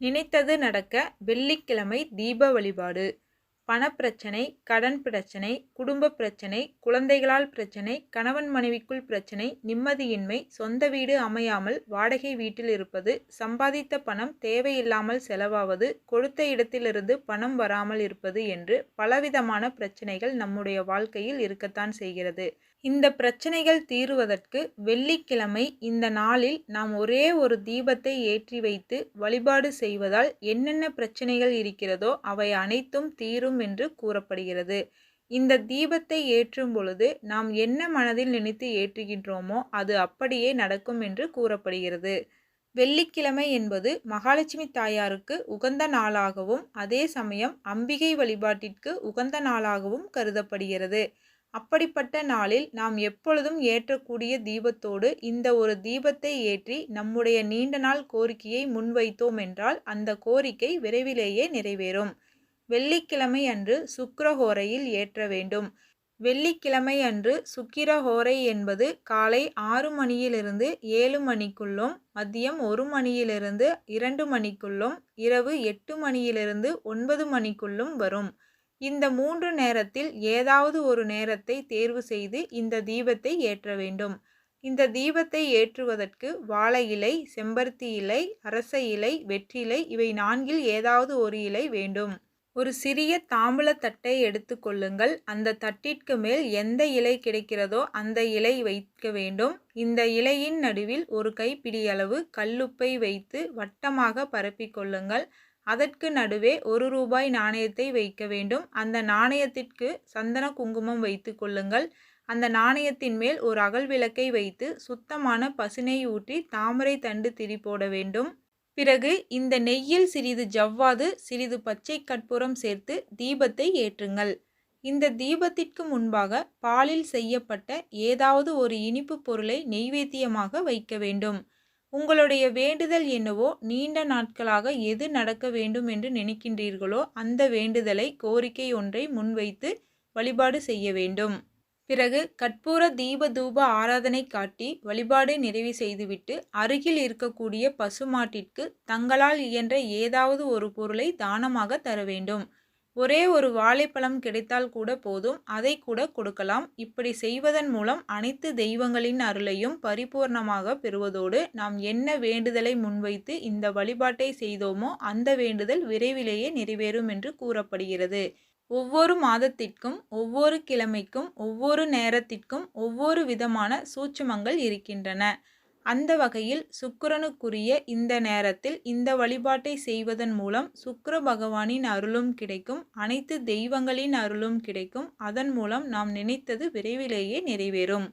நினைத்தது நடக்க வெள்ளிக்கிழமை தீப வழிபாடு. பணப்பிரச்சனை கடன் பிரச்சனை குடும்ப பிரச்சனை குழந்தைகளால் பிரச்சனை கணவன் மனைவிக்குள் பிரச்சனை நிம்மதியின்மை சொந்த வீடு அமையாமல் வாடகை வீட்டில் இருப்பது சம்பாதித்த பணம் தேவையில்லாமல் செலவாவது கொடுத்த இடத்திலிருந்து பணம் வராமல் இருப்பது என்று பலவிதமான பிரச்சனைகள் நம்முடைய வாழ்க்கையில் இருக்கத்தான் செய்கிறது. இந்த பிரச்சனைகள் தீருவதற்கு வெள்ளிக்கிழமை இந்த நாளில் நாம் ஒரே ஒரு தீபத்தை ஏற்றி வைத்து வழிபாடு செய்வதால் என்னென்ன பிரச்சனைகள் இருக்கிறதோ அவை அனைத்தும் தீரும் என்று கூறப்படுகிறது. இந்த தீபத்தை ஏற்றும் பொழுது நாம் என்ன மனதில் நினைத்து ஏற்றுகின்றோமோ அது அப்படியே நடக்கும் என்று கூறப்படுகிறது. வெள்ளிக்கிழமை என்பது மகாலட்சுமி தாயாருக்கு உகந்த நாளாகவும் அதே சமயம் அம்பிகை வழிபாட்டிற்கு உகந்த நாளாகவும் கருதப்படுகிறது. அப்படிப்பட்ட நாளில் நாம் எப்பொழுதும் ஏற்றக்கூடிய தீபத்தோடு இந்த ஒரு தீபத்தை ஏற்றி நம்முடைய நீண்ட நாள் கோரிக்கையை முன்வைத்தோம் என்றால் அந்த கோரிக்கை விரைவிலேயே நிறைவேறும். வெள்ளிக்கிழமை அன்று சுக்கிரஹோரையில் ஏற்ற வேண்டும். வெள்ளிக்கிழமை அன்று சுக்கிரஹோரை என்பது காலை ஆறு மணியிலிருந்து ஏழு மணிக்குள்ளும் மதியம் ஒரு மணியிலிருந்து இரண்டு மணிக்குள்ளும் இரவு எட்டு மணியிலிருந்து ஒன்பது மணிக்குள்ளும் வரும். இந்த மூன்று நேரத்தில் ஏதாவது ஒரு நேரத்தை தேர்வு செய்து இந்த தீபத்தை ஏற்ற வேண்டும். இந்த தீபத்தை ஏற்றுவதற்கு வாழை இலை செம்பருத்தி இலை அரச இலை வெற்றிலை இவை நான்கில் ஏதாவது ஒரு இலை வேண்டும். ஒரு சிறிய தாம்பூல தட்டை எடுத்துக்கொள்ளுங்கள் அந்த தட்டிற்கு மேல் எந்த இலை கிடைக்கிறதோ அந்த இலை வைக்க வேண்டும். இந்த இலையின் நடுவில் ஒரு கைப்பிடியளவு கல்லுப்பை வைத்து வட்டமாக பரப்பிக்கொள்ளுங்கள் அதற்கு நடுவே ஒரு ரூபாய் நாணயத்தை வைக்க வேண்டும். அந்த நாணயத்திற்கு சந்தன குங்குமம் வைத்து கொள்ளுங்கள். அந்த நாணயத்தின் மேல் ஒரு அகல் விளக்கை வைத்து சுத்தமான பசுனை ஊற்றி தாமரை தண்டு திரி போட வேண்டும். பிறகு இந்த நெய்யில் சிறிது ஜவ்வாது சிறிது பச்சை கற்பூரம் சேர்த்து தீபத்தை ஏற்றுங்கள். இந்த தீபத்திற்கு முன்பாக பாலில் செய்யப்பட்ட ஏதாவது ஒரு இனிப்பு பொருளை நெய்வேத்தியமாக வைக்க வேண்டும். உங்களுடைய வேண்டுதல் என்னவோ நீண்ட நாட்களாக எது நடக்க வேண்டும் என்று நினைக்கின்றீர்களோ அந்த வேண்டுதலை கோரிக்கை ஒன்றை முன்வைத்து வழிபாடு செய்ய வேண்டும். பிறகு கற்பூர தீப தூப ஆராதனை காட்டி வழிபாடு நிறைவு செய்துவிட்டு அருகில் இருக்கக்கூடிய பசுமாட்டிற்கு தங்களால் இயன்ற ஏதாவது ஒரு பொருளை தானமாக தர வேண்டும். ஒரே ஒரு வாழைப்பழம் கிடைத்தால் கூட போதும் அதை கூட கொடுக்கலாம். இப்படி செய்வதன் மூலம் அனைத்து தெய்வங்களின் அருளையும் பரிபூர்ணமாக பெறுவதோடு நாம் என்ன வேண்டுதலை முன்வைத்து இந்த வழிபாட்டை செய்தோமோ அந்த வேண்டுதல் விரைவிலேயே நிறைவேறும் என்று கூறப்படுகிறது. ஒவ்வொரு மாதத்திற்கும் ஒவ்வொரு கிழமைக்கும் ஒவ்வொரு நேரத்திற்கும் ஒவ்வொரு விதமான சூட்சுமங்கள் இருக்கின்றன. அந்த வகையில் சுக்கிரனுக்குரிய இந்த நேரத்தில் இந்த வழிபாட்டை செய்வதன் மூலம் சுக்கிர பகவானின் அருளும் கிடைக்கும் அனைத்து தெய்வங்களின் அருளும் கிடைக்கும். அதன் மூலம் நாம் நினைத்தது விரைவிலேயே நிறைவேறும்.